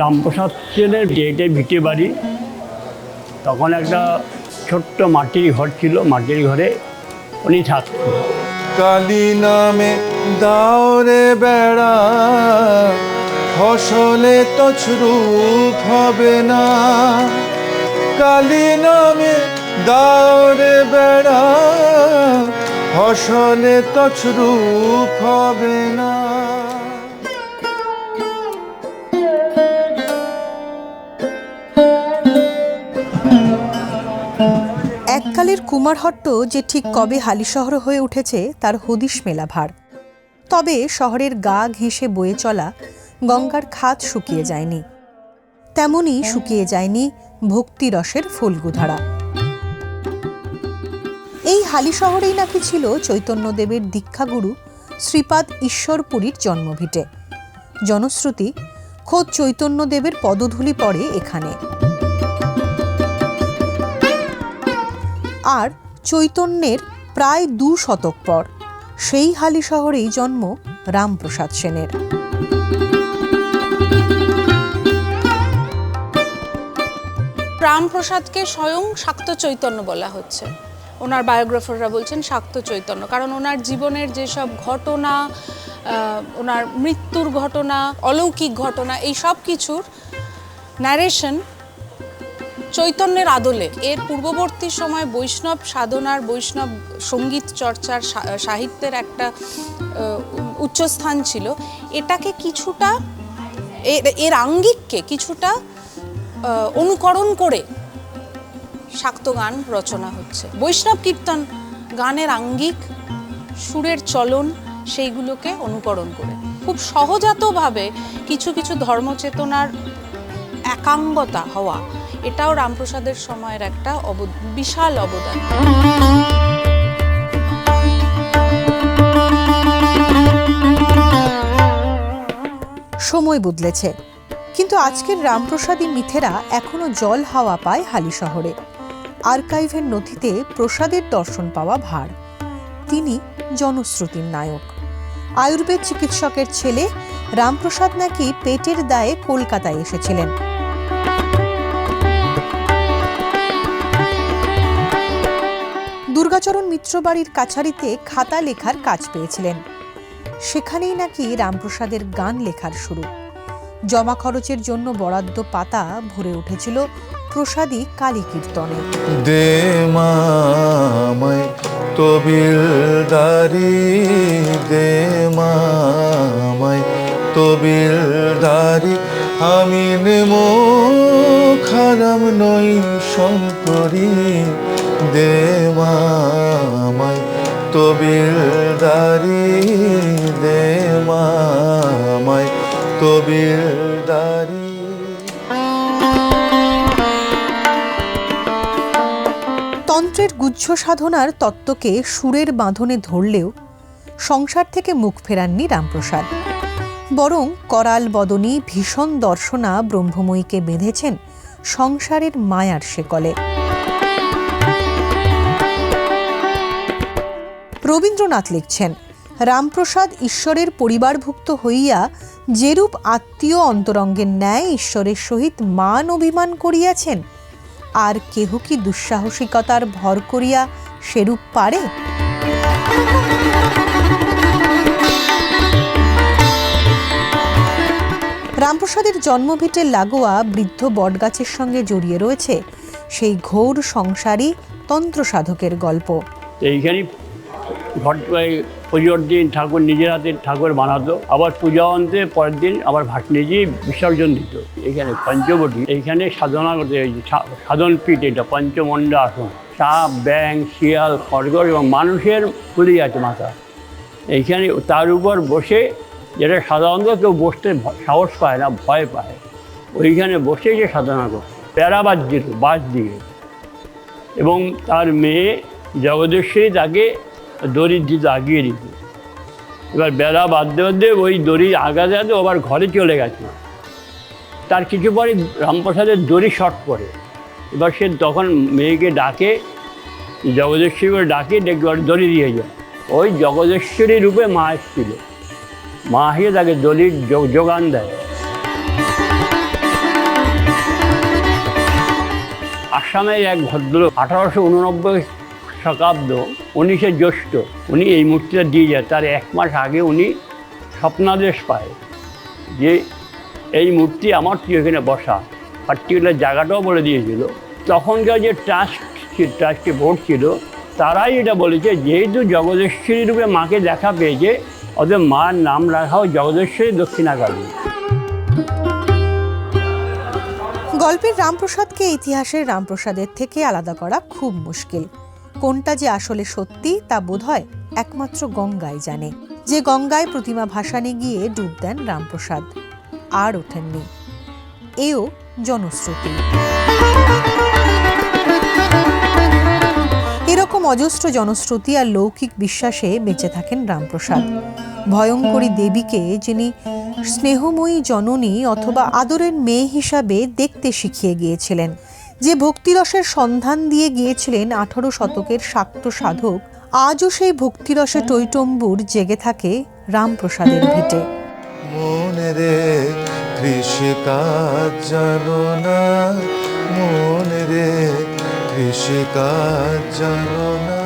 রামপ্রসাদ সেনের যেটা ভিটে বাড়ি। তখন একটা ছোট্ট মাটির ঘর ছিল, মাটির ঘরে উনি থাকতেন। কালী নামে দাওরে বেড়া, ফসলে তছরূপ হবে না। কালী নামে দাওরে বেড়া, ফসলে তছরূপ হবে না। এককালের কুমারহট্ট যে ঠিক কবে হালিশহর হয়ে উঠেছে, তার হদিশ মেলা ভার তবে শহরের গা ঘেঁষে বয়ে চলা গঙ্গার খাত শুকিয়ে যায়নি। তেমনি শুকিয়ে যায়নি ভক্তিরসের ফুলগুধারা। এই হালি শহরেই নাকি ছিল চৈতন্যদেবের দীক্ষাগুরু শ্রীপাদ ঈশ্বরপুরীর জন্মভিটে। জনশ্রুতি, খোদ চৈতন্যদেবের পদধূলি পড়ে এখানে। আর চৈতন্যের প্রায় দু শতক পর। সেই হালি শহরেই জন্ম রামপ্রসাদ সেনের। রামপ্রসাদকে স্বয়ং শাক্ত চৈতন্য বলা হচ্ছে। ওনার বায়োগ্রাফাররা বলছেন শাক্ত চৈতন্য, কারণ ওনার জীবনের যেসব ঘটনা ওনার মৃত্যুর ঘটনা, অলৌকিক ঘটনা, এই সব কিছুর ন্যারেশন চৈতন্যের আদলে এর পূর্ববর্তী সময় বৈষ্ণব সাধনার, বৈষ্ণব সংগীত চর্চার সাহিত্যের একটা উচ্চস্থান ছিল। এটাকে কিছুটা এর আঙ্গিককে কিছুটা অনুকরণ করে শাক্ত গান রচনা হচ্ছে। বৈষ্ণব কীর্তন গানের আঙ্গিক, সুরের চলন, সেইগুলোকে অনুকরণ করে। খুব সহজাতভাবে কিছু কিছু ধর্মচেতনার একাঙ্গতা হওয়া এটাও রামপ্রসাদের সময়ের একটা বিশাল অবদান। সময় বদলেছে। কিন্তু আজকের রামপ্রসাদী মিথেরা এখনও জল হাওয়া পায় হালি শহরে। আর্কাইভের নথিতে প্রসাদের দর্শন পাওয়া ভার। তিনি জনশ্রুতির নায়ক। আয়ুর্বেদ চিকিৎসকের ছেলে রামপ্রসাদ নাকি পেটের দায়ে কলকাতায় এসেছিলেন। দুর্গাচরণ মিত্র বাড়ির কাছারিতে খাতা লেখার কাজ পেয়েছিলেন। সেখানেই নাকি রামপ্রসাদের গান লেখার শুরু। জমা খরচের জন্য বরাদ্দ পাতা ভরে উঠেছিল প্রসাদী কালী কীর্তনে দে মামায় তবিল দারি তবিল দারি। আমি নেমো নই শঙ্করী দে মামায় তবিল দারি দে মামায় তবিল দারি তন্ত্রের গুচ্ছ সাধনার তত্ত্বকে সুরের বাঁধনে ধরলেও সংসার থেকে মুখ ফেরাননি রামপ্রসাদ। বরং করাল বদনী ভীষণ দর্শনা ব্রহ্মময়ীকে বেঁধেছেন সংসারের মায়ার শেকলে। রবীন্দ্রনাথ লিখছেন, রামপ্রসাদ ঈশ্বরের পরিবারভুক্ত হইয়া যেরূপ আত্মীয় অন্তরঙ্গের ন্যায় ঈশ্বরের সহিত মান অভিমান করিয়াছেন, আর কেহ কি দুঃসাহসিকতার ভর করিয়া সেরূপ পারে? রামপ্রসাদের জন্মভিটের লাগোয়া বৃদ্ধ বটগাছের সঙ্গে জড়িয়ে রয়েছে সেই ঘোর সংসারী তন্ত্র সাধকের গল্প। এইখানে পুজোর দিন ঠাকুর নিজের হাতে ঠাকুর বানাতো, আবার পূজা অন্তে পরের দিন আবার ভাটনেজি বিসর্জন দিত। এখানে পঞ্চবটি, এইখানে সাধনা করতে সাধন পীঠ এটা, পঞ্চমণ্ডা আসন। সাপ ব্যাং শিয়াল খড়গড় এবং মানুষের ফুলি আছে মাথা। এইখানে তার উপর বসে যেটা সাধারণত কেউ বসতে সাহস পায় না, ভয় পায়। ওইখানে বসে যে সাধনা করতো, প্যারা বাজছিল বাজ দিয়ে। এবং তার মেয়ে জগদেশ্বরী তাকে দড়ি দিতে আগিয়ে দিত। এবার বেলা বাঁধতে বাঁধতে ওই দড়ি আগাতে ও আবার ঘরে চলে গেছে। তার কিছু পরে রামপ্রসাদের দড়ি শর্ট পড়ে। এবার সে তখন মেয়েকে ডাকে জগদীশ্বরী ডাকে দেখবে দড়ি দিয়ে যায়। ওই জগদেশ্বরী রূপে মা এসেছিল। মা হিসেবে তাকে দলিল যোগ- যোগান দেয়। আসামের এক ভদ্রলোক আঠারোশো উননব্বই শতাব্দ, উনিশে জ্যৈষ্ঠ, উনি এই মূর্তিটা দিয়ে যায়। তার এক মাস আগে উনি স্বপ্নাদেশ পায় যে এই মূর্তি আমার তুই এখানে বসা। পার্টিকুলার জায়গাটাও বলে দিয়েছিল। তখনকার যে ট্রাস্ট ট্রাস্টি বোর্ড ছিল, তারাই এটা বলেছে, যেহেতু জগদেশ্বরী রূপে মাকে দেখা পেয়েছে ওদের মার নাম রাখাও জগদেশ্বরী দক্ষিণাকালী গল্পের রামপ্রসাদকে ইতিহাসের রামপ্রসাদের থেকে আলাদা করা খুব মুশকিল। কোনটা যে আসলে সত্যি তা বোধহয় একমাত্র গঙ্গায় জানে। যে গঙ্গায় প্রতিমা ভাসানে গিয়ে ডুব দেন রামপ্রসাদ। আর ওঠেননি। এও জনশ্রুতি। এরকম অজস্র জনশ্রুতি আর লৌকিক বিশ্বাসে বেঁচে থাকেন রামপ্রসাদ। ভয়ঙ্করী দেবীকে যিনি স্নেহময়ী জননী অথবা আদরের মেয়ে হিসাবে দেখতে শিখিয়ে গিয়েছিলেন, যে ভক্তিরসের সন্ধান দিয়ে গিয়েছিলেন আঠারো শতকের শাক্ত সাধক, আজও সেই ভক্তিরসে টৈটম্বুর জেগে থাকে রামপ্রসাদের ভিটে। জানো না, মনে রে কৃষিকাজ জানো